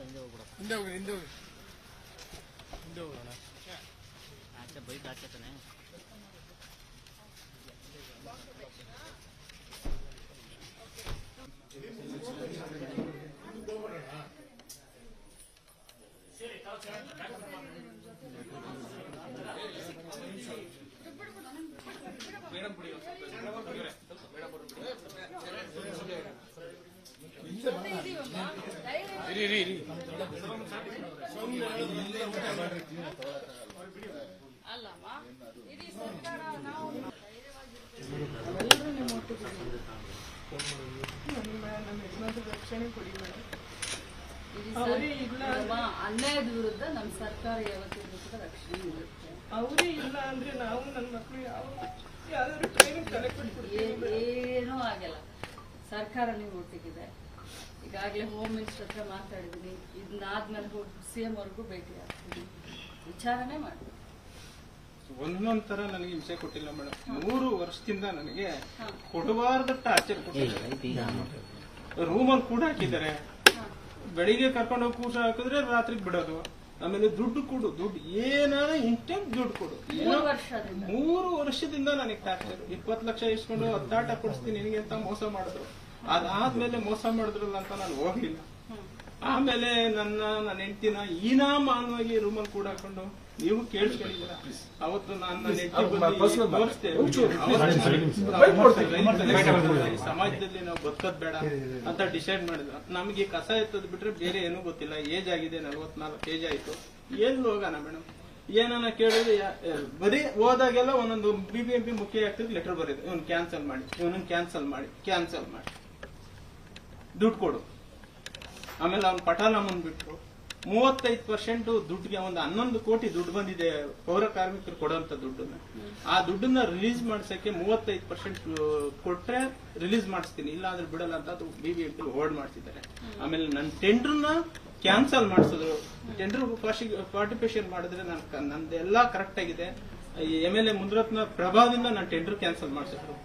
ಹಿಂದೆ ಹೋಗ್ಬಿಡ ಹಿಂದೆ ಹೋಗಿ ಹಿಂದೆ ಹೋಗಿ ಹಿಂದೆ ಹೋಗೋಣ ಆಚೆ ಬೈಕ್ ಆಚೆ ತಾನೆ ಇರಿ ಇರಿ ಇರಿ ಇಡೀ ಸರ್- ಅನ್ಯಾಯದ ವಿರುದ್ಧ ನಮ್ಮ ಸರ್ಕಾರ ಯಾವತ್ತಿದ್ರು ಕೂಡ ರಕ್ಷಣೆ ಇರುತ್ತೆ ಅವರೇ ಇಲ್ಲ ಅಂದ್ರೆ ನಾವು ನನ್ನ ಮಕ್ಕಳು ಯಾವ ಯಾವ್ದಾದ್ರು ಏನೂ ಆಗಲ್ಲ. ಸರ್ಕಾರ ನೀವು ಒಟ್ಟಿಗಿದೆ. ಈಗಾಗಲೇ ಹೋಮ್ ಮಿನಿಸ್ಟರ್ ಹತ್ರ ಮಾತಾಡಿದ್ದೀನಿ. ಇದನ್ನಾದ್ಮೇಲೆ ಹೋಗಿ ಸಿ ಎಂ ಅವ್ರಿಗೂ ಭೇಟಿ ಆಗ್ತೀನಿ. ವಿಚಾರಣೆ ಮಾಡಿ ಒಂದೊಂದರ ತರ ನನಗೆ ವಿಷಯ ಕೊಟ್ಟಿಲ್ಲ ಮೇಡಮ್ ಮೂರು ವರ್ಷದಿಂದ ನನಗೆ ಕೊಡಬಾರ್ದಟ್ಟ ಟಾರ್ಚರ್ ಕೊಟ್ಟಿದ್ದಾರೆ. ರೂಮಲ್ಲಿ ಕೂಡ ಹಾಕಿದ್ದಾರೆ. ಬೆಳಿಗ್ಗೆ ಕರ್ಕೊಂಡು ಹೋಗಿ ಕೂಸ ಹಾಕಿದ್ರೆ ರಾತ್ರಿಗೆ ಬಿಡೋದು. ಆಮೇಲೆ ದುಡ್ಡು ಕೊಡು. ದುಡ್ಡು ಏನಾರ ಇಂಟೆಂಟ್ ದುಡ್ಡು ಕೊಡು. ಏನೋ ಮೂರು ವರ್ಷದಿಂದ. ಮೂರು ವರ್ಷದಿಂದ ನನಗೆ ಟಾರ್ಚರ್ ಇಪ್ಪತ್ತು ಲಕ್ಷ ಇಸ್ಕೊಂಡು ಹತ್ತಾಟ ಕೊಡಿಸ್ತೀನಿ ನಿನಗೆ ಅಂತ ಮೋಸ ಮಾಡಿದ್ರು ಅದಾದ್ಮೇಲೆ ಮೋಸ ಮಾಡಿದ್ರಲ್ಲ ಅಂತ ನಾನು ಹೋಗ್ಲಿಲ್ಲ ಆಮೇಲೆ ನನ್ನ ನನ್ನ ಹೆಂಡತಿನ ಈನಾಮಾನವಾಗಿ ರೂಮಲ್ಲಿ ಕೂಡ ಹಾಕೊಂಡು ನೀವು ಕೇಳಿಸ್ಕೊಂಡಿದ್ದೀರ? ಅವತ್ತು ನಾನು ನನ್ನ ಹೆಂಡತಿ ಸಮಾಜದಲ್ಲಿ ನಾವು ಬದುಕೋದ್ ಬೇಡ ಅಂತ ಡಿಸೈಡ್ ಮಾಡಿದ್ರು ನಮ್ಗೆ ಕಸ ಎತ್ತದ್ ಬಿಟ್ರೆ ಬೇರೆ ಏನೂ ಗೊತ್ತಿಲ್ಲ. ಏಜ್ ಆಗಿದೆ ನಲ್ವತ್ನಾಲ್ಕು ಏಜ್ ಆಯ್ತು. ಎಲ್ಲಿ ಹೋಗೋಣ ಮೇಡಮ್ ಏನನ್ನ ಕೇಳಿದ್ರೆ ಬರೀ ಹೋದಾಗೆಲ್ಲ ಒಂದೊಂದು ಬಿ ಬಿ ಎಂ ಪಿ ಮುಖ್ಯ ಆಗ್ತದೆ ಲೆಟರ್ ಬರೀದು ಇವನ್ ಕ್ಯಾನ್ಸಲ್ ಮಾಡಿ ಇವನನ್ನ ಕ್ಯಾನ್ಸಲ್ ಮಾಡಿ ಕ್ಯಾನ್ಸಲ್ ಮಾಡಿ. ದುಡ್ಡು ಕೊಡು. ಆಮೇಲೆ ಅವ್ನ ನಮ್ಮನ್ನು ಬಿಟ್ರು. ಮೂವತ್ತೈದು ಪರ್ಸೆಂಟ್ ದುಡ್ಡಿಗೆ ಒಂದು ಹನ್ನೊಂದು ಕೋಟಿ ದುಡ್ಡು ಬಂದಿದೆ, ಪೌರ ಕಾರ್ಮಿಕರು ಕೊಡುವಂತ ದುಡ್ಡನ್ನ. ಆ ದುಡ್ಡನ್ನ ರಿಲೀಸ್ ಮಾಡ್ಸಕ್ಕೆ ಮೂವತ್ತೈದು ಪರ್ಸೆಂಟ್ ಕೊಟ್ರೆ ರಿಲೀಸ್ ಮಾಡಿಸ್ತೀನಿ. ಇಲ್ಲ ಅಂದ್ರೆ ಬಿಡಲ್ಲ ಅಂತ ಅದು B B M P hold ಮಾಡ್ತಿದ್ದಾರೆ. ಆಮೇಲೆ ನನ್ನ ಟೆಂಡರ್ನ ಕ್ಯಾನ್ಸಲ್ ಮಾಡಿಸಿದ್ರು. ಟೆಂಡರ್ ಪಾರ್ಟಿಸಿಪೇಷನ್ ಮಾಡಿದ್ರೆ ನನ್ನ ನಂದೆಲ್ಲ ಕರೆಕ್ಟ್ ಆಗಿದೆ. ಎಂ ಎಲ್ ಎ ಮುದ್ರತ್ನ ಪ್ರಭಾವದಿಂದ ನಾನು ಟೆಂಡರ್ ಕ್ಯಾನ್ಸಲ್ ಮಾಡಿಸಿದ್ರು.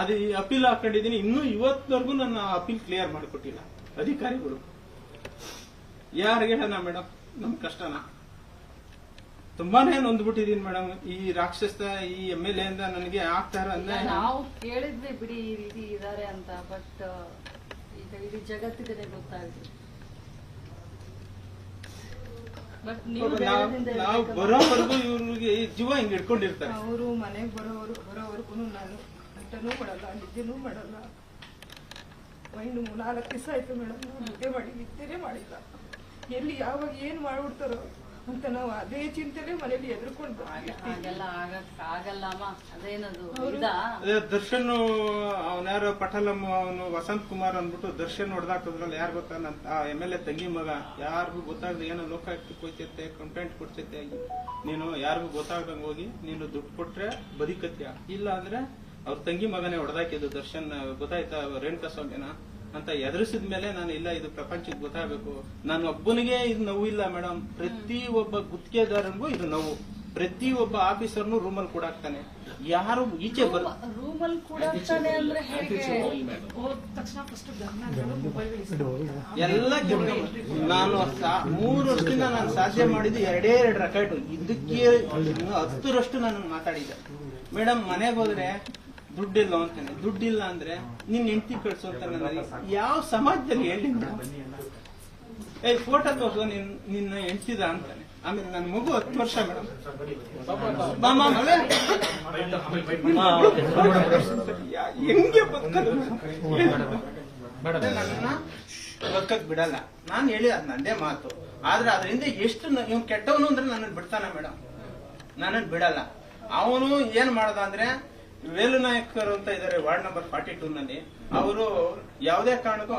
ಅದು ಅಪೀಲ್ ಹಾಕೊಂಡಿದ್ದೀನಿ. ಇನ್ನೂ ಇವತ್ತಿನವರೆಗೂ ನನ್ನ ಅಪೀಲ್ ಕ್ಲಿಯರ್ ಮಾಡಿಕೊಟ್ಟಿಲ್ಲ. ಅಧಿಕಾರಿಗಳು. ಯಾರು ಹೇಳೋಣ ಮೇಡಮ್ ನಮ್ ಕಷ್ಟನ. ತುಂಬಾನೇ ನೊಂದ್ಬಿಟ್ಟಿದೀನಿ ಮೇಡಮ್ ಈ ರಾಕ್ಷಸ ಈ ಎಂ ಎಲ್ ಎಂದ ನನಗೆ ಆಗ್ತಾರ ನಾವು ಕೇಳಿದ್ವಿ ಬಿಡಿ ಈ ರೀತಿ ಇದಾರೆ ಅಂತ ಬಟ್ ಈಗ ಇಡೀ ಜಗತ್ತಿಗೆ ಗೊತ್ತಾಗಿದೆ ನೀವು. ಬರೋವರೆಗೂ ಇವ್ರಿಗೆ ಜೀವ ಹಿಂಗ್ ಇಟ್ಕೊಂಡಿರ್ತಾರೆ ಅವರು ಮನೆಗೆ ಬರೋವರು ಬರೋವರೆಗೂ ನಾನು ಊಟನೂ ಮಾಡಲ್ಲ ನಿದ್ದೆನೂ ಮಾಡಲ್ಲ. ಇನ್ನು ನಾಲ್ಕು ದಿವಸ ಆಯ್ತು ಮೇಡಮ್ ನಾವು ನಿದ್ದೆ ಮಾಡಿ ನಿದ್ದೆನೇ ಮಾಡಿಲ್ಲ. ಎಲ್ಲಿ ಯಾವಾಗ ಏನ್ ಮಾಡ್ಬಿಡ್ತಾರೋ ಅಂತ ನಾವು ಅದೇ ಚಿಂತೆನೆ ಮನೇಲಿ ಎದುರ್ಕೊಂಡು ದರ್ಶನ್ ಅವನ್ಯಾರು ಪಟಲಮ್ಮ ಅವನು ವಸಂತ್ ಕುಮಾರ್ ಅಂದ್ಬಿಟ್ಟು ದರ್ಶನ್ ಹೊಡೆದಾಕೋದ್ರಲ್ಲಿ ಯಾರು ಗೊತ್ತಾ? ಆ ಎಂ ಎಲ್ ಎ ತಂಗಿ ಮಗ. ಯಾರಿಗೂ ಗೊತ್ತಾಗದೆ ಏನೋ ಲೋಕಾಯುಕ್ತಕ್ಕೆ ಹೋಯ್ತೈತೆ ಕಂಪ್ಲೇಂಟ್ ಕೊಡ್ತೈತೆ ನೀನು ಯಾರಿಗೂ ಗೊತ್ತಾಗ್ದಂಗೆ ಹೋಗಿ ನೀನು ದುಡ್ಡು ಕೊಟ್ರೆ ಬದುಕತ್ಯ. ಇಲ್ಲ ಅಂದ್ರೆ ಅವ್ರ ತಂಗಿ ಮಗನೇ ಹೊಡೆದಾಕಿದ್ದು ದರ್ಶನ್ ಗೊತ್ತಾಯ್ತಾ ರೇಣುಕಾ ಸ್ವಾಮಿನ? ಅಂತ ಎದುರಿಸಿದ ಮೇಲೆ ನಾನು ಇಲ್ಲ ಇದು ಪ್ರಪಂಚಕ್ಕೆ ಗೊತ್ತಾಗಬೇಕು. ನಾನು ಒಬ್ಬನಿಗೆ ಇದು ನೋವು ಇಲ್ಲ ಮೇಡಮ್. ಪ್ರತಿ ಒಬ್ಬ ಗುತ್ತಿಗೆದಾರನಿಗೂ ಇದು ನೋವು. ಪ್ರತಿ ಒಬ್ಬ ಆಫೀಸರ್ನು ರೂಮಲ್ಲಿ ಕೂಡಾಕ್ತಾನೆ. ಯಾರು ಈಚೆ ರೂಮಲ್ಲಿ ಅಂದ್ರೆ ಎಲ್ಲ ನಾನು ಮೂರು ವರ್ಷದಿಂದ ನಾನು ಸಾಧ್ಯ ಮಾಡಿದ್ದು ಎರಡೇ ಎರಡು ರೆಕಾರ್ಡ್ ಇದಕ್ಕೆ ಹತ್ತರಷ್ಟು ನಾನು ಮಾತಾಡಿದ್ದೆ. ಮೇಡಮ್ ಮನೆಗೆ ಹೋದ್ರೆ ದುಡ್ಡಿಲ್ಲ ಅಂತಾನೆ. ದುಡ್ಡಿಲ್ಲ ಅಂದ್ರೆ ನಿನ್ ಹೆಂಡತಿ ಕಳ್ಸು ಅಂತ ನನಗೆ ಯಾವ ಸಮಾಜದಲ್ಲಿ ಹೇಳಿ ಏ ಫೋಟೋ ತೋರ್ಸು ನಿನ್ ನಿನ್ನ ಹೆಂಡ್ತಿದ ಅಂತಾನೆ. ಆಮೇಲೆ ನನ್ನ ಮಗು ಹತ್ತು ವರ್ಷ ಮೇಡಮ್ ಹೆಂಗೆ ಬದುಕೋದು? ನನ್ನ ಬದುಕಕ್ ಬಿಡಲ್ಲ. ನಾನು ಹೇಳಿದ ನಂದೇ ಮಾತು. ಆದ್ರೆ ಅದರಿಂದ ಎಷ್ಟು ಇವ್ ಕೆಟ್ಟವನು ಅಂದ್ರೆ ನನ್ನ ಬಿಡ್ತಾನ ಮೇಡಮ್ ನನ್ನ ಬಿಡಲ್ಲ. ಅವನು ಏನ್ ಮಾಡ್ದ ಅಂದ್ರೆ ವೇಲು ನಾಯಕರು ಅಂತ ಇದಾರೆ, ವಾರ್ಡ್ ನಂಬರ್ ಫಾರ್ಟಿ ಟೂ ನಲ್ಲಿ. ಅವರು ಯಾವುದೇ ಕಾರಣಕ್ಕೂ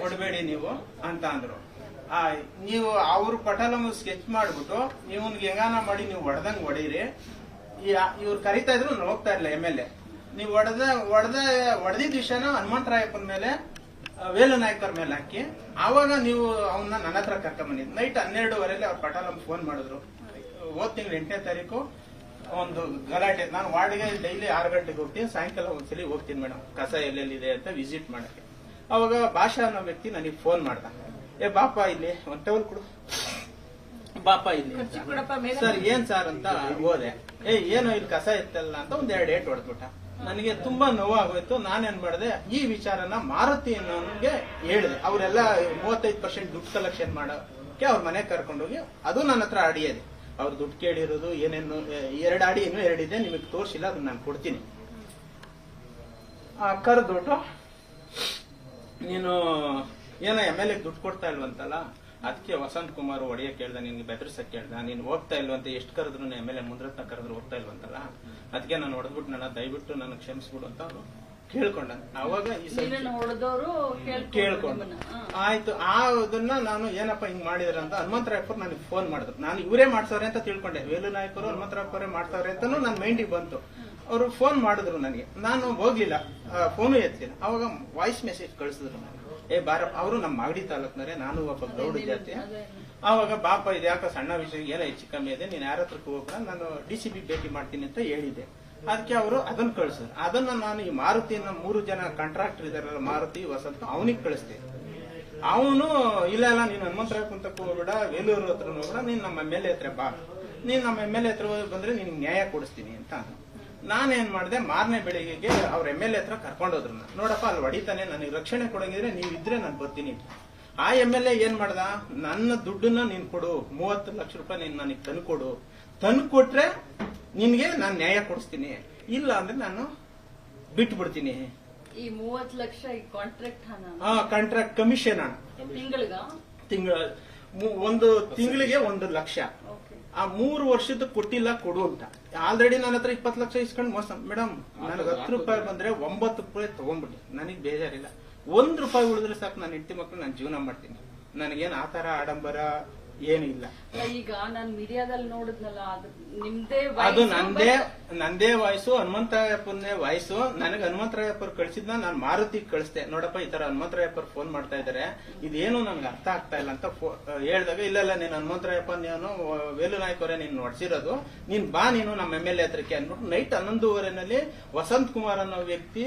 ಕೊಡಬೇಡಿ ನೀವು ಅಂತ ಅಂದ್ರು. ನೀವು ಅವ್ರ ಪಟಲಮ್ಮ ಸ್ಕೆಚ್ ಮಾಡ್ಬಿಟ್ಟು ನೀವು ಹೆಂಗಾನ ಮಾಡಿ ನೀವು ಹೊಡೆದಂಗ್ ಹೊಡೀರಿ ಇವ್ರು ಕರಿತಾ ಇದ್ರು ಹೋಗ್ತಾ ಇಲ್ಲ ಎಂ ಎಲ್ ಎ. ನೀವು ಹೊಡೆದ ಹೊಡೆದ ಹೊಡೆದಿದ್ದ ವಿಷಯನ ಹನುಮಂತರಾಯಪ್ಪನ ಮೇಲೆ ವೇಲು ನಾಯಕರ ಮೇಲೆ ಹಾಕಿ. ಆವಾಗ ನೀವು ಅವನ್ನ ನನ್ನ ಹತ್ರ ಕರ್ಕೊಂಬಂದಿದ್ದು ನೈಟ್ ಹನ್ನೆರಡುವರೆಗೆ ಅವ್ರ ಪಟಾಲಂ ಫೋನ್ ಮಾಡಿದ್ರು. ಹೋದ್ ತಿಂಗಳು ಎಂಟನೇ ತಾರೀಕು. ಒಂದು ಗಲಾಟೆ. ನಾನು ವಾರ್ಡ್ಗೆ ಡೈಲಿ ಆರು ಗಂಟೆಗೆ ಹೋಗ್ತೀನಿ ಸಾಯಂಕಾಲ ಒಂದ್ಸಲಿ ಹೋಗ್ತೀನಿ ಮೇಡಮ್. ಕಸ ಎಲ್ಲೆಲ್ಲಿದೆ ಅಂತ ವಿಸಿಟ್ ಮಾಡಕ್ಕೆ. ಅವಾಗ ಭಾಷಾ ಅನ್ನೋ ವ್ಯಕ್ತಿ ನನಗೆ ಫೋನ್ ಮಾಡ್ದ. ಏ ಬಾಪ ಇಲ್ಲಿ ಒಂದ್ ಟವಲ್ ಕೊಡು. ಬಾಪ ಇಲ್ಲಿ ಸರ್ ಏನ್ ಸರ್ ಅಂತ ಹೋದೆ. ಏ ಏನೋ ಇಲ್ಲಿ ಕಸ ಇತ್ತಲ್ಲ ಅಂತ ಒಂದ್ ಎರಡು ಏಟ್ ಹೊಡೆದ್ಬಿಟ್ಟ. ನನಗೆ ತುಂಬಾ ನೋವಾಗೋಯ್ತು. ನಾನೇನ್ ಮಾಡಿದೆ ಈ ವಿಚಾರನ ಮಾರುತಿ ಅನ್ನೋನ್ಗೆ ಹೇಳಿದೆ. ಅವರೆಲ್ಲ ಮೂವತ್ತೈದು ಪರ್ಸೆಂಟ್ ದುಡ್ಡು ಕಲೆಕ್ಷನ್ ಮಾಡೋಕೆ ಅವ್ರ ಮನೆಗೆ ಕರ್ಕೊಂಡೋಗಿ ಅದು ನನ್ನ ಹತ್ರ ಅಡಿಯಿದೆ. ಅವ್ರು ದುಡ್ಡು ಕೇಳಿರೋದು ಏನೇನು ಎರಡು ಅಡಿ ಏನು ಎರಡಿದೆ ನಿಮಗೆ ತೋರಿಸಿಲ್ಲ, ಅದನ್ನ ನಾನು ಕೊಡ್ತೀನಿ. ಆ ಕರೆದ್ಬಿಟ್ಟು ನೀನು ಏನೋ ಎಂ ಎಲ್ ಎ ದುಡ್ಡು ಕೊಡ್ತಾ ಇಲ್ವಂತಲ್ಲ, ಅದಕ್ಕೆ ವಸಂತ್ ಕುಮಾರ್ ಒಡೆಯ ಕೇಳ್ದ, ನಿನ್ಗೆ ಬೆದರ್ಸಕ್ ಕೇಳ್ದ, ನೀನ್ ಹೋಗ್ತಾ ಇಲ್ವಂತ, ಎಷ್ಟು ಕರೆದ್ರು, ಎಂ ಎಲ್ ಎ ಮುಂದ್ರತ್ನ ಕರೆದ್ರು ಹೋಗ್ತಾ ಇಲ್ವಂತಲ್ಲ, ಅದಕ್ಕೆ ನಾನು ಹೊಡೆದ್ಬಿಟ್ಟು ನನ್ನ ದಯವಿಟ್ಟು ನನಗೆ ಕ್ಷಮಿಸ್ಬಿಡು ಅಂತ ಅವ್ರು ಕೇಳ್ಕೊಂಡ. ಅವಾಗ ಈ ಹೊಡೆದವರು ಕೇಳ್ಕೊಂಡು ಆಯ್ತು ಆ ಅದನ್ನ ನಾನು ಏನಪ್ಪ ಹಿಂಗ್ ಮಾಡಿದ್ರ ಅಂತ ಹನುಮಂತರಾಯಪ್ಪರು ನನಗೆ ಫೋನ್ ಮಾಡಿದ್ರು. ನಾನು ಇವರೇ ಮಾಡ್ಸವ್ರೆ ಅಂತ ತಿಳ್ಕೊಂಡೆ. ವೇಲು ನಾಯಕರು ಹನುಮಂತರಾಯಪ್ಪರೇ ಮಾಡ್ತಾವ್ರೆ ಅಂತಾನು ನನ್ನ ಮೈಂಡಿಗೆ ಬಂತು. ಅವರು ಫೋನ್ ಮಾಡಿದ್ರು ನನಗೆ. ನಾನು ಹೋಗ್ಲಿಲ್ಲ. ಫೋನು ಎತ್ತಿಲ್ಲ. ಅವಾಗ ವಾಯ್ಸ್ ಮೆಸೇಜ್ ಕಳಿಸಿದ್ರು ನನಗೆ. ಏ ಬಾರ ಅವರು ನಮ್ಮ ಮಾಗಡಿ ತಾಲೂಕ್ನವರೇ ನಾನು ಒಬ್ಬ ಗೌಡ ಜಾತಿ. ಆವಾಗ ಬಾಪ ಇದ್ಯಾಕ ಸಣ್ಣ ವಿಷಯ ಏನೋ ಹೆಚ್ಚು ಕಮ್ಮಿ ಇದೆ ನೀನು ಯಾರ ಹತ್ರಕ್ಕೆ ಹೋಗ್ಬೇಡ ನಾನು ಡಿ ಸಿ ಬಿ ಭೇಟಿ ಮಾಡ್ತೀನಿ ಅಂತ ಹೇಳಿದೆ ಅದಕ್ಕೆ ಅವರು ಅದನ್ನ ಕಳಿಸಿದ್ರು. ಅದನ್ನ ನಾನು ಈ ಮಾರುತಿನ ಮೂರು ಜನ ಕಾಂಟ್ರಾಕ್ಟರ್ ಇದಾರಲ್ಲ ಮಾರುತಿ, ವಸಂತ, ಅವನಿಗೆ ಕಳಿಸ್ದೆ. ಅವನು, ಇಲ್ಲ ಇಲ್ಲ, ನೀನು ಹನುಮಂತರಾಯ ಕುಂತಕ್ಕೆ ಹೋಗ್ಬೇಡ ವೇಲೂರು ಹತ್ರ ಹೋಗ್ಬೇಡ, ನೀನ್ ನಮ್ಮ ಎಂ ಎಲ್ ಎ ಬಾ. ನೀನ್ ನಮ್ಮ ಎಂ ಎಲ್ ಎ ಹತ್ರ ಬಂದ್ರೆ ನಿನ್ ನ್ಯಾಯ ಕೊಡಿಸ್ತೀನಿ ಅಂತ. ನಾನೇನ್ ಮಾಡಿದೆ, ಮಾರನೇ ಬೆಳಿಗ್ಗೆಗೆ ಅವ್ರ ಎಂ ಎಲ್ ಎ ಹತ್ರ ಕರ್ಕೊಂಡೋದ್ರು. ನೋಡಪ್ಪ, ಅಲ್ಲಿ ಹೊಡಿತಾನೆ, ನನಗೆ ರಕ್ಷಣೆ ಕೊಡಂಗಿದ್ರೆ ನೀವ್ ಇದ್ರೆ ನಾನು ಬರ್ತೀನಿ ಆ ಎಂ ಎಲ್ ಎ ಏನ್ ಮಾಡ್ದ? ನನ್ನ ದುಡ್ಡನ್ನ ನೀನ್ ಕೊಡು. ಮೂವತ್ತು ಲಕ್ಷ ರೂಪಾಯಿ ನೀನ್ ನನಗೆ ತಂದು ಕೊಡು ನಿನ್ಗೆ ನಾನು ನ್ಯಾಯ ಕೊಡಿಸ್ತೀನಿ. ಇಲ್ಲ ಅಂದ್ರೆ ನಾನು ಬಿಟ್ಟು ಬಿಡ್ತೀನಿ ಈ ಮೂವತ್ ಲಕ್ಷ ಈ ಕಾಂಟ್ರಾಕ್ಟ್ ಹಣ ಆ ಕಾಂಟ್ರಾಕ್ಟ್ ಕಮಿಷನ್ ಹಣ. ತಿಂಗಳಿಗ? ತಿಂಗಳ ಒಂದು ತಿಂಗಳಿಗೆ ಒಂದು ಲಕ್ಷ. ಓಕೆ. ಆ ಮೂರು ವರ್ಷದ ಕೊಟ್ಟಿಲ್ಲ ಕೊಡು ಅಂತ. ಆಲ್ರೆಡಿ ನನ್ನ ಹತ್ರ ಇಪ್ಪತ್ತು ಲಕ್ಷ ಇಸ್ಕೊಂಡು ಮೋಸ. ಮೇಡಮ್ ನನಗೆ ಹತ್ತು ರೂಪಾಯಿ ಬಂದ್ರೆ ಒಂಬತ್ತು ರೂಪಾಯಿ ತಗೊಂಡ್ಬಿಡಿ. ನನಗೆ ಬೇಜಾರಿಲ್ಲ. ಒಂದ್ ರೂಪಾಯಿ ಉಳಿದ್ರೆ ಸಾಕು. ನಾನು ಹೆಂಡತಿ ಮಕ್ಕಳು ನಾನು ಜೀವನ ಮಾಡ್ತೀನಿ. ನನಗೇನು ಆ ತರ ಆಡಂಬರ ಏನು ಇಲ್ಲ ಅಲ್ಲ, ಈಗ ನಾನು ಮೀಡಿಯಾದಲ್ಲಿ ನೋಡಿದ್ನಲ್ಲ ಅದು ನಿಮ್ದೇ ಅದು ನಂದೇ ನಂದೇ ವಾಯ್ಸು ಹನುಮಂತರಾಯಪ್ಪನೇ ವಾಯ್ಸು ನನಗೆ ಹನುಮಂತರಾಯಪ್ಪರು ಕಳ್ಸಿದ್ನ ನಾನು ಮಾರುತಿ ಕಳಿಸ್ದೆ. ನೋಡಪ್ಪ ಈ ತರ ಹನುಮಂತರಾಯಪ್ಪರು ಫೋನ್ ಮಾಡ್ತಾ ಇದಾರೆ. ಇದೇನು ನನ್ಗೆ ಅರ್ಥ ಆಗ್ತಾ ಇಲ್ಲ ಅಂತ ಹೇಳಿದಾಗ ಇಲ್ಲ ಇಲ್ಲ ನೀನು ಹನುಮಂತರಾಯಪ್ಪ ನೀನು ವೇಲು ನಾಯಕ್ ಅವರೇ ನೀನು ನೋಡ್ಸಿರೋದು. ನೀನ್ ಬಾ ನೀನು ನಮ್ಮ ಎಂ ಎಲ್ ಎ ಹತ್ರಕ್ಕೆ ಅಂದ್ಬಿಟ್ಟು ನೈಟ್ ಹನ್ನೊಂದುವರೆನಲ್ಲಿ ವಸಂತ್ ಕುಮಾರ್ ಅನ್ನೋ ವ್ಯಕ್ತಿ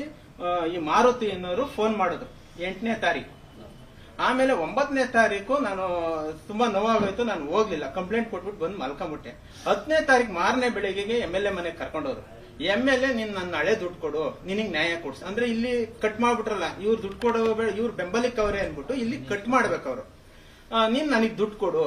ಈ ಮಾರುತಿ ಅನ್ನೋರು ಫೋನ್ ಮಾಡಿದ್ರು. ಎಂಟನೇ ತಾರೀಕು. ಆಮೇಲೆ ಒಂಬತ್ತನೇ ತಾರೀಕು ನಾನು ತುಂಬಾ ನೋವಾಗೋಯ್ತು, ನಾನು ಹೋಗ್ಲಿಲ್ಲ. ಕಂಪ್ಲೇಂಟ್ ಕೊಟ್ಬಿಟ್ಟು ಬಂದು ಮಲ್ಕೊಂಬಿಟ್ಟೆ. ಹತ್ತನೇ ತಾರೀಕು ಮಾರನೇ ಬೆಳಿಗ್ಗೆಗೆ ಎಂ ಎಲ್ ಎ ಮನೆಗೆ ಕರ್ಕೊಂಡೋದ್ರು. ಎಂ ಎಲ್ ಎ, ನೀನ್ ನನ್ನ ಹಳೆ ದುಡ್ಡು ಕೊಡು, ನಿನಗೆ ನ್ಯಾಯ ಕೊಡ್ಸು. ಅಂದ್ರೆ ಇಲ್ಲಿ ಕಟ್ ಮಾಡ್ಬಿಟ್ರಲ್ಲ, ಇವ್ರು ದುಡ್ಡು ಕೊಡೋ ಇವ್ರು ಬೆಂಬಲಿಕ್ಕವ್ರೆ ಅನ್ಬಿಟ್ಟು ಇಲ್ಲಿ ಕಟ್ ಮಾಡ್ಬೇಕು ಅವರು. ನೀನ್ ನನಗೆ ದುಡ್ಡು ಕೊಡು,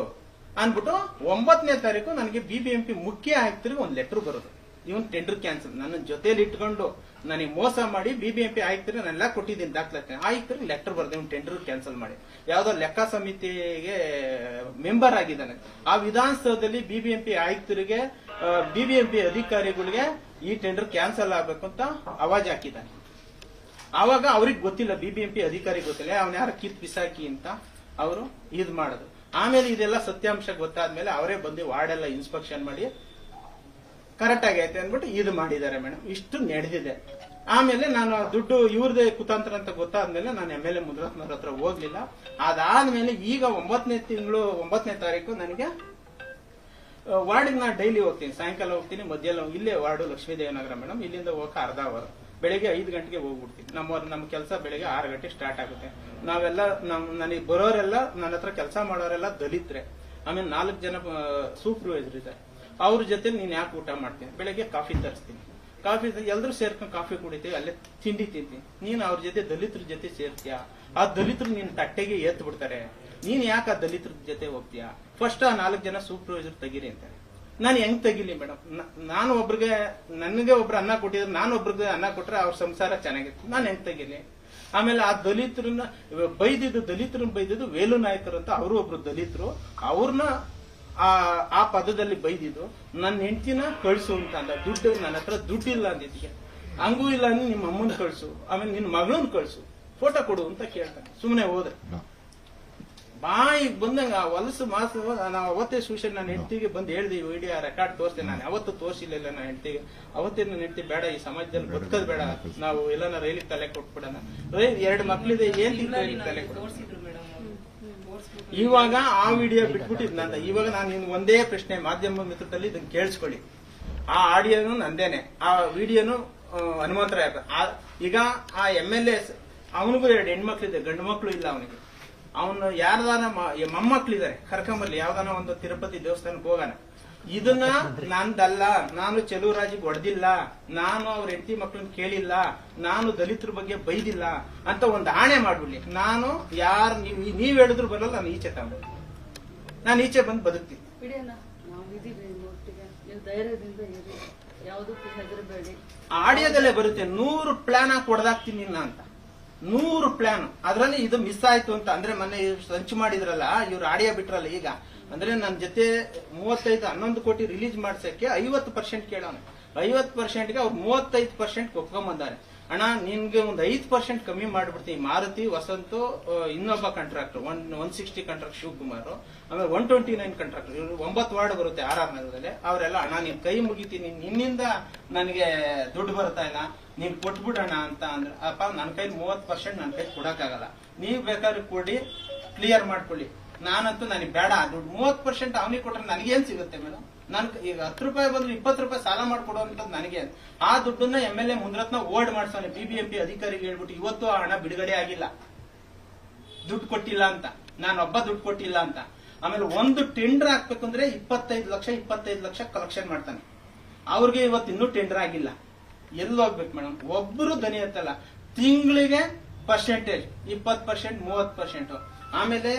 ಅನ್ಬಿಟ್ಟು ಒಂಬತ್ತನೇ ತಾರೀಕು ನನಗೆ ಬಿ ಬಿ ಎಂ ಮುಖ್ಯ ಆಯುಕ್ತರಿಗೆ ಒಂದು ಲೆಟರ್ ಬರೋದು. ಇವನ್ ಟೆಂಡರ್ ಕ್ಯಾನ್ಸಲ್ ನನ್ನ ಜೊತೆಲಿ ಇಟ್ಕೊಂಡು ನನಗೆ ಮೋಸ ಮಾಡಿ ಬಿ ಬಿ ಎಂ ಪಿ ಆಯುಕ್ತರಿಗೆ ನಾನೆಲ್ಲ ಕೊಟ್ಟಿದ್ದೀನಿ ದಾಖಲಾತಿ. ಆಯುಕ್ತರಿಗೆ ಲೆಟರ್ ಬರ್ದೆ, ಇವ್ನು ಟೆಂಡರ್ ಕ್ಯಾನ್ಸಲ್ ಮಾಡಿ. ಯಾವ್ದೋ ಲೆಕ್ಕ ಸಮಿತಿಗೆ ಮೆಂಬರ್ ಆಗಿದ್ದಾನೆ. ಆ ವಿಧಾನಸೌಧದಲ್ಲಿ ಬಿ ಬಿ ಎಂ ಆಯುಕ್ತರಿಗೆ ಬಿ ಬಿ ಎಂ ಅಧಿಕಾರಿಗಳಿಗೆ ಈ ಟೆಂಡರ್ ಕ್ಯಾನ್ಸಲ್ ಆಗ್ಬೇಕು ಅಂತ ಅವಾಜ್ ಹಾಕಿದ್ದಾನೆ. ಆವಾಗ ಅವ್ರಿಗೆ ಗೊತ್ತಿಲ್ಲ ಬಿ ಬಿ ಎಂ ಅಧಿಕಾರಿ ಗೊತ್ತಿಲ್ಲ. ಅವನ ಯಾರ ಕಿತ್ ಬಿಸಾಕಿ ಅಂತ ಅವರು ಇದು ಮಾಡೋದು. ಆಮೇಲೆ ಇದೆಲ್ಲ ಸತ್ಯಾಂಶ ಗೊತ್ತಾದ್ಮೇಲೆ ಅವರೇ ಬಂದು ವಾರ್ಡ್ ಎಲ್ಲ ಇನ್ಸ್ಪೆಕ್ಷನ್ ಮಾಡಿ ಕರೆಕ್ಟ್ ಆಗೈತೆ ಅಂದ್ಬಿಟ್ಟು ಇದು ಮಾಡಿದ್ದಾರೆ ಮೇಡಮ್ ಇಷ್ಟು ನಡೆದಿದೆ. ಆಮೇಲೆ ನಾನು ದುಡ್ಡು ಇವ್ರದೇ ಕುತಂತ್ರ ಅಂತ ಗೊತ್ತಾದ್ಮೇಲೆ ನಾನು ಎಂ ಎಲ್ ಎ ಮುದ್ರಾತ್ಮರ ಹತ್ರ ಹೋಗ್ಲಿಲ್ಲ. ಅದಾದ್ಮೇಲೆ ಈಗ ಒಂಬತ್ತನೇ ತಿಂಗಳು ಒಂಬತ್ತನೇ ತಾರೀಕು ನನಗೆ ವಾರ್ಡಿಗೆ ನಾನು ಡೈಲಿ ಹೋಗ್ತೀನಿ. ಸಾಯಂಕಾಲ ಹೋಗ್ತೀನಿ, ಮಧ್ಯಾಹ್ನ ಇಲ್ಲೇ ವಾರ್ಡು ಲಕ್ಷ್ಮೀದೇವನಗರ ಮೇಡಮ್ ಇಲ್ಲಿಂದ ಹೋಗಕ್ಕೆ ಅರ್ಧ ಅವರ್ ಬೆಳಿಗ್ಗೆ ಐದು ಗಂಟೆಗೆ ಹೋಗ್ಬಿಡ್ತೀನಿ. ನಮ್ಮ ನಮ್ಮ ಕೆಲಸ ಬೆಳಿಗ್ಗೆ ಆರು ಗಂಟೆ ಸ್ಟಾರ್ಟ್ ಆಗುತ್ತೆ. ನಾವೆಲ್ಲ ನಮ್ ನನಗೆ ಬರೋರೆಲ್ಲ ನನ್ನ ಹತ್ರ ಕೆಲಸ ಮಾಡೋರೆಲ್ಲ ದಲಿತ್ರೆ. ಆಮೇಲೆ ನಾಲ್ಕು ಜನ ಸೂಪರ್ವೈಸರ್ ಇದ್ದಾರೆ. ಅವ್ರ ಜೊತೆ ನೀನ್ ಯಾಕೆ ಊಟ ಮಾಡ್ತೀನಿ ಬೆಳಗ್ಗೆ ಕಾಫಿ ತರಿಸ್ತೀನಿ. ಕಾಫಿ ಎಲ್ಲರೂ ಸೇರ್ಕೊಂಡು ಕಾಫಿ ಕುಡಿತೀವಿ, ಅಲ್ಲೇ ತಿಂಡಿ ತಿಂತೀನಿ ನೀನ್ ಅವ್ರ ಜೊತೆ ದಲಿತರ ಜೊತೆ ಸೇರ್ತೀಯ? ಆ ದಲಿತರು ನಿನ್ ತಟ್ಟೆಗೆ ಎತ್ ಬಿಡ್ತಾರೆ ನೀನ್ ಯಾಕೆ ಆ ದಲಿತರ ಜೊತೆ ಹೋಗ್ತೀಯಾ? ಫಸ್ಟ್ ಆ ನಾಲ್ಕು ಜನ ಸೂಪರ್ವೈಸರ್ ತೆಗೀರಿ ಅಂತಾರೆ. ನಾನು ಹೆಂಗ್ ತೆಗಿಲಿ ಮೇಡಮ್ ನಾನು ಒಬ್ರಿಗೆ, ನನಗೆ ಒಬ್ರು ಅನ್ನ ಕೊಟ್ಟಿದ್ರೆ, ನಾನು ಒಬ್ರಿಗೆ ಅನ್ನ ಕೊಟ್ರೆ ಅವ್ರ ಸಂಸಾರ ಚೆನ್ನಾಗಿತ್ತು ನಾನು ಹೆಂಗ್ ತೆಗಿಲಿ? ಆಮೇಲೆ ಆ ದಲಿತರನ್ನ ಬೈದಿದ್ದು ದಲಿತರನ್ನ ಬೈದಿದ್ದು ವೇಲು ನಾಯಕರು ಅಂತ ಅವರು ಒಬ್ರು ದಲಿತರು. ಅವ್ರನ್ನ ಆ ಆ ಪದದಲ್ಲಿ ಬೈದಿದ್ದು ನನ್ನ ಹೆಂಡತಿನ ಕಳ್ಸು ಅಂತ ಅಂದ. ದುಡ್ಡು ನನ್ನ ಹತ್ರ ದುಡ್ಡಿಲ್ಲ ಅಂದಿದ್ಗೆ ಹಂಗೂ ಇಲ್ಲ ಅಂದ್ರೆ ನಿಮ್ಮ ಅಮ್ಮನ ಕಳ್ಸು ಆಮೇಲೆ ನಿನ್ನ ಮಗಳನ್ನ ಕಳ್ಸು. ಫೋಟೋ ಕೊಡು ಅಂತ ಕೇಳ್ತಾನೆ. ಸುಮ್ಮನೆ ಹೋದ್ರೆ ಬಾಯಿಗೆ ಬಂದಂಗ ಆ ಹೊಲಸು ಮಾಸ ನಾವು ಅವತ್ತೇ ಸೂಷನ್ ನನ್ನ ಹೆಂಡತಿಗೆ ಬಂದು ಹೇಳಿದೆ ಈ ವಿಡಿಯೋ ರೆಕಾರ್ಡ್ ತೋರಿಸ್ತೇನೆ ನಾನು ಯಾವತ್ತೂ ತೋರಿಸಿಲ್ಲ ನನ್ನ ಹೆಂಡತಿಗೆ. ಅವತ್ತೇ ನನ್ನ ಹೆಂಡತಿ ಬೇಡ ಈ ಸಮಾಜದಲ್ಲಿ ಬದುಕೋದ್ ಬೇಡ. ನಾವು ಎಲ್ಲಾನ ರೈಲಿಗೆ ತಲೆ ಕೊಟ್ಬಿಡೋಣ. ರೈಲ್ ಎರಡು ಮಕ್ಕಳಿದೆ ಏನ್ ತಲೆ ಕೊಡು ತೋರಿಸಿದ್ರು. ಮೇಡಮ್ ತೋರಿಸ್ಬಿಟ್ಟು ಇವಾಗ ಆ ವಿಡಿಯೋ ಬಿಟ್ಬಿಟ್ಟಿದ್ ನಂದ ಇವಾಗ ನಾನು ಒಂದೇ ಪ್ರಶ್ನೆ ಮಾಧ್ಯಮ ಮಿತ್ರದಲ್ಲಿ ಇದನ್ನ ಕೇಳಿಸ್ಕೊಳ್ಳಿ. ಆ ಆಡಿಯೋನು ನಂದೇನೆ. ಆ ವಿಡಿಯೋನು ಹನುಮಂತರಾಯ ಈಗ ಆ ಎಂ ಎಲ್ ಎಸ್ ಅವನಿಗೂ ಎರಡು ಹೆಣ್ಮಕ್ಳಿದೆ, ಗಂಡು ಮಕ್ಳು ಇಲ್ಲ ಅವನಿಗೆ. ಅವನು ಯಾರ್ದಾನ ಮ- ಈ ಮೊಮ್ಮಕ್ಳಿದಾರೆ ಕರ್ಕೊಂಬರ್ಲಿ, ಯಾವ್ದಾನ ಒಂದು ತಿರುಪತಿ ದೇವಸ್ಥಾನಕ್ಕೆ ಹೋಗೋಣ ಇದನ್ನ ನಂದಲ್ಲ ನಾನು ಚೆಲುವರಾಜಿಗೆ ಹೊಡೆದಿಲ್ಲ ನಾನು ಅವ್ರ ಹೆಂಡತಿ ಮಕ್ಕಳನ್ನ ಕೇಳಿಲ್ಲ ನಾನು ದಲಿತರ ಬಗ್ಗೆ ಬೈದಿಲ್ಲ ಅಂತ ಒಂದು ಆಣೆ ಮಾಡ್ಬಿಡ್ಲಿ. ನಾನು ಯಾರು ನೀವ್ ನೀವ್ ಹೇಳಿದ್ರು ಬರಲ್ಲ ನಾನು ಈಚೆ ತಗೊಂಡು ನಾನು ಈಚೆ ಬಂದು ಬದುಕ್ತೀನಿ. ಆಡಿಯೋದಲ್ಲೇ ಬರುತ್ತೆ ನೂರು ಪ್ಲಾನ್ ಹಾಕಿ ಹೊಡೆದಾಕ್ತೀನಿ ಅಂತ. ನೂರು ಪ್ಲಾನ್ ಅದ್ರಲ್ಲಿ ಇದು ಮಿಸ್ ಆಯ್ತು ಅಂತ ಅಂದ್ರೆ ಮೊನ್ನೆ ಇವ್ರು ಸಂಚು ಮಾಡಿದ್ರಲ್ಲ ಇವ್ರು ಆಡಿಯೋ ಬಿಟ್ರಲ್ಲ ಈಗ. ಅಂದ್ರೆ ನನ್ನ ಜೊತೆ ಮೂವತ್ತೈದು, ಹನ್ನೊಂದು ಕೋಟಿ ರಿಲೀಸ್ ಮಾಡ್ಸಕ್ಕೆ ಐವತ್ತು ಪರ್ಸೆಂಟ್ ಕೇಳೋಣ. ಐವತ್ತು ಪರ್ಸೆಂಟ್ಗೆ ಅವ್ರು ಮೂವತ್ತೈದು ಪರ್ಸೆಂಟ್ ಒಪ್ಕೊಂಬಂದಾರೆ ಅಣ್ಣ, ನಿನ್ಗೆ ಒಂದು ಐದು ಪರ್ಸೆಂಟ್ ಕಮ್ಮಿ ಮಾಡ್ಬಿಡ್ತೀನಿ. ಮಾರುತಿ, ವಸಂತು ಇನ್ನೊಬ್ಬ contractor one one sixty contract Shivakumar. ಆಮೇಲೆ ಒನ್ ಟ್ವೆಂಟಿ ನೈನ್ ಕಾಂಟ್ರಾಕ್ಟರ್ ಇವರು ಒಂಬತ್ತು ವಾರ್ಡ್ ಬರುತ್ತೆ ಆರ್ ಆರ್ ನಗರದಲ್ಲಿ. ಅವರೆಲ್ಲ, ಅಣ್ಣ, ನೀನ್ ಕೈ ಮುಗಿತೀನಿ. ನಿನ್ನಿಂದ ನನಗೆ ದುಡ್ಡು ಬರ್ತಾ ಇಲ್ಲ. ನೀನ್ ಕೊಟ್ಬಿಡೋಣ ಅಂತ ಅಂದ್ರೆ, ಅಪ್ಪ ನನ್ನ ಕೈ ಮೂವತ್ತು ಪರ್ಸೆಂಟ್ ನನ್ನ ಕೈ ಕೊಡಕ್ಕಾಗಲ್ಲ. ನೀವು ಬೇಕಾದ್ರೆ ಕೊಡಿ ಕ್ಲಿಯರ್ ಮಾಡ್ಕೊಳ್ಳಿ. ನಾನಂತೂ ನನಗೆ ಬೇಡ. ದುಡ್ಡು ಮೂವತ್ ಪರ್ಸೆಂಟ್ ಅವನಿಗೆ ಕೊಟ್ರೆ ನನಗೇನು ಸಿಗುತ್ತೆ ಮೇಡಮ್ ನನ್ ಈಗ ಹತ್ತು ರೂಪಾಯಿ ಬಂದ್ರೆ ಇಪ್ಪತ್ತು ರೂಪಾಯಿ ಸಾಲ ಮಾಡ್ಕೊಡುವಂತದ್ದು ನನಗೆ. ಆ ದುಡ್ಡನ್ನ M L A Munirathna hold ಮಾಡ್ಸೋನೆ. BBMP ಅಧಿಕಾರಿಗೆ ಹೇಳ್ಬಿಟ್ಟು ಇವತ್ತು ಆ ಹಣ ಬಿಡುಗಡೆ ಆಗಿಲ್ಲ. ದುಡ್ಡು ಕೊಟ್ಟಿಲ್ಲ ಅಂತ. ನಾನು ಒಬ್ಬ ದುಡ್ಡು ಕೊಟ್ಟಿಲ್ಲ ಅಂತ. ಆಮೇಲೆ ಒಂದು ಟೆಂಡರ್ ಹಾಕ್ಬೇಕು ಅಂದ್ರೆ ಇಪ್ಪತ್ತೈದು ಲಕ್ಷ ಇಪ್ಪತ್ತೈದು ಲಕ್ಷ ಕಲೆಕ್ಷನ್ ಮಾಡ್ತಾನೆ. ಅವ್ರಿಗೆ ಇವತ್ತು ಇನ್ನೂ ಟೆಂಡರ್ ಆಗಿಲ್ಲ. ಎಲ್ಲಿ ಹೋಗ್ಬೇಕು ಮೇಡಮ್ ಒಬ್ಬರು ಧ್ವನಿ ಅಂತಲ್ಲ ತಿಂಗಳಿಗೆ ಪರ್ಸೆಂಟೇಜ್ ಇಪ್ಪತ್ತು ಪರ್ಸೆಂಟ್ ಮೂವತ್ತು ಪರ್ಸೆಂಟ್ ಆಮೇಲೆ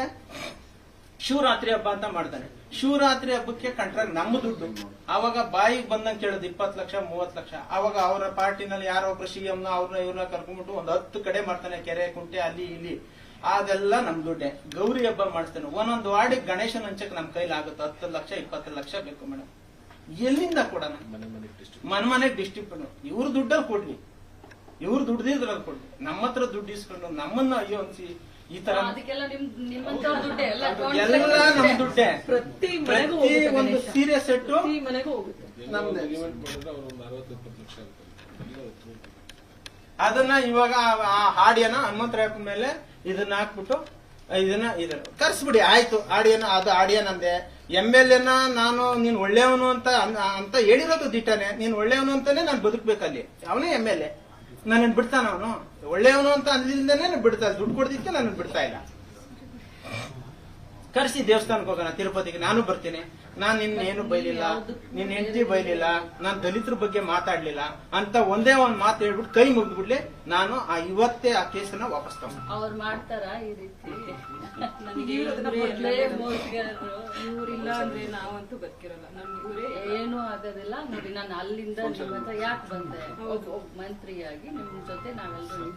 ಶಿವರಾತ್ರಿ ಹಬ್ಬ ಅಂತ ಮಾಡ್ತಾರೆ. ಶಿವರಾತ್ರಿ ಹಬ್ಬಕ್ಕೆ ಕಂಟ್ರಾಕ್ ನಮ್ಮ ದುಡ್ಡು. ಅವಾಗ ಬಾಯಿಗೆ ಬಂದಂಗೆ ಕೇಳೋದು ಇಪ್ಪತ್ತು ಲಕ್ಷ, ಮೂವತ್ತು ಲಕ್ಷ. ಅವಾಗ ಅವರ ಪಾರ್ಟಿನಲ್ಲಿ ಯಾರೋ ಒಬ್ರು ಸಿ ಎಂನ ಅವ್ರನ್ನ ಇವ್ರನ್ನ ಕರ್ಕೊಂಡ್ಬಿಟ್ಟು ಒಂದು ಹತ್ತು ಕಡೆ ಮಾಡ್ತಾನೆ, ಕೆರೆ, ಕುಂಟೆ, ಅಲ್ಲಿ, ಇಲ್ಲಿ. ಅದೆಲ್ಲ ನಮ್ ದುಡ್ಡೆ. ಗೌರಿ ಹಬ್ಬ ಮಾಡ್ತಾನೆ ಒಂದೊಂದು ವಾರ್ಡಿಗೆ ಗಣೇಶನ ಹಂಚಕ್ ನಮ್ ಕೈಲಿ ಆಗುತ್ತೆ? ಹತ್ತು ಲಕ್ಷ, ಇಪ್ಪತ್ತು ಲಕ್ಷ ಬೇಕು ಮೇಡಮ್ ಎಲ್ಲಿಂದ ಕೊಡೋಣ? ಮನೆ ಡಿಸ್ಟ್ರಿಕ್ಟ್ ಡಿಸ್ಟ್ರಿಬ್ಯೂಟ್ ಇವ್ರ ದುಡ್ಡಲ್ಲಿ ಕೊಡ್ಲಿ. ಇವ್ರು ದುಡ್ದಿದ್ರಲ್ಲಿ ಕೊಡ್ಲಿ. ನಮ್ಮ ಹತ್ರ ದುಡ್ಡು ಇಸ್ಕೊಂಡು ನಮ್ಮನ್ನ ಅಯ್ಯೋ ಅನ್ಸಿ ಈ ತರ ಎಲ್ಲ ನಮ್ ದುಡ್ಡೆ. ಪ್ರತಿ ಮನೆಗೂ ಪ್ರತಿ ಹೋಗುತ್ತೆ ಒಂದು ಗಣೇಶ. ಸೀರಿಯಸ್ ಸೆಟ್ಟು ಪ್ರತಿ ಮನೆಗೂ ಹೋಗುತ್ತೆ. ನಮ್ದೆ ಅಗ್ರಿಮೆಂಟ್ ಮಾಡಿದ್ರೆ ಅವ್ರು ಒಂದು ಅರವತ್ತು ಎಪ್ಪತ್ತು ಲಕ್ಷ ಆಗುತ್ತೆ ಅದನ್ನ ಇವಾಗ ಆ- ಆ ಆಡಿಯೋನ ಹನುಮಂತರಾಯಪ್ಪ ಮೇಲೆ ಇದನ್ನ ಹಾಕ್ಬಿಟ್ಟು ಇದನ್ನ ಇದನ್ನ ಕರ್ಸ್ಬಿಡಿ ಆಯ್ತು. ಆಡಿಯೋನ ಅದು ಆಡಿಯೋ ನಂದೆ. ಎಂ ಎಲ್ ಎನ ನಾನು ನೀನ್ ಒಳ್ಳೆಯವನು ಅಂತ ಅನ್- ಅಂತ ಹೇಳಿರೋದು ದಿಟ್ಟನೆ. ನೀನ್ ಒಳ್ಳೆಯವನು ಅಂತಾನೆ ನಾನು ಬದುಕ್ಬೇಕಲ್ಲಿ. ಅವನೇ ಎಂ ಎಲ್ ಎ ನನ್ನ ಬಿಡ್ತಾನ ಅವನು. ಒಳ್ಳೆಯವನು ಅಂತ ಅಂದಿಲ್ದೇನೆ ಬಿಡ್ತಾ ದುಡ್ಡು ಕೊಡ್ದಿಕ್ಕೆ ನಾನು ಬಿಡ್ತಾ ಇಲ್ಲ. ಕರ್ಸಿ ದೇವಸ್ಥಾನಕ್ಕೆ ಹೋಗೋಣ ತಿರುಪತಿಗೆ. ನಾನು ಬರ್ತೀನಿ. ನಾನು ನಿನ್ನ ಏನು ಬೈಲಿಲ್ಲ. ನಿನ್ನ ಹೆಂಡತಿ ಬೈಲಿಲ್ಲ. ನಾನು ದಲಿತರ ಬಗ್ಗೆ ಮಾತಾಡ್ಲಿಲ್ಲ. ಅಂತ ಒಂದೇ ಒಂದ್ ಮಾತು ಹೇಳ್ಬಿಟ್ಟು ಕೈ ಮುಗಿದ್ಬಿಡ್ಲಿ ನಾನು ಆ ಇವತ್ತೇ ಆ ಕೇಸನ್ನ ವಾಪಸ್ ತಗೊಂಡು. ಅವ್ರು ಮಾಡ್ತಾರ ಈ ರೀತಿ? ಅಂದ್ರೆ ನಾವಂತೂ ಬದುಕಿರಲ್ಲ ನಮ್ಗೆ ಏನೂ ಆಗೋದಿಲ್ಲ ನೋಡಿ ನಾನು ಅಲ್ಲಿಂದ ನಿಮ್ಮ ಹತ್ರ ಯಾಕೆ ಬಂದೆ? ಒಬ್ಬ ಒಬ್ಬ ಮಂತ್ರಿಯಾಗಿ ನಿಮ್ ಜೊತೆ ನಾವೆಲ್ಲರೂ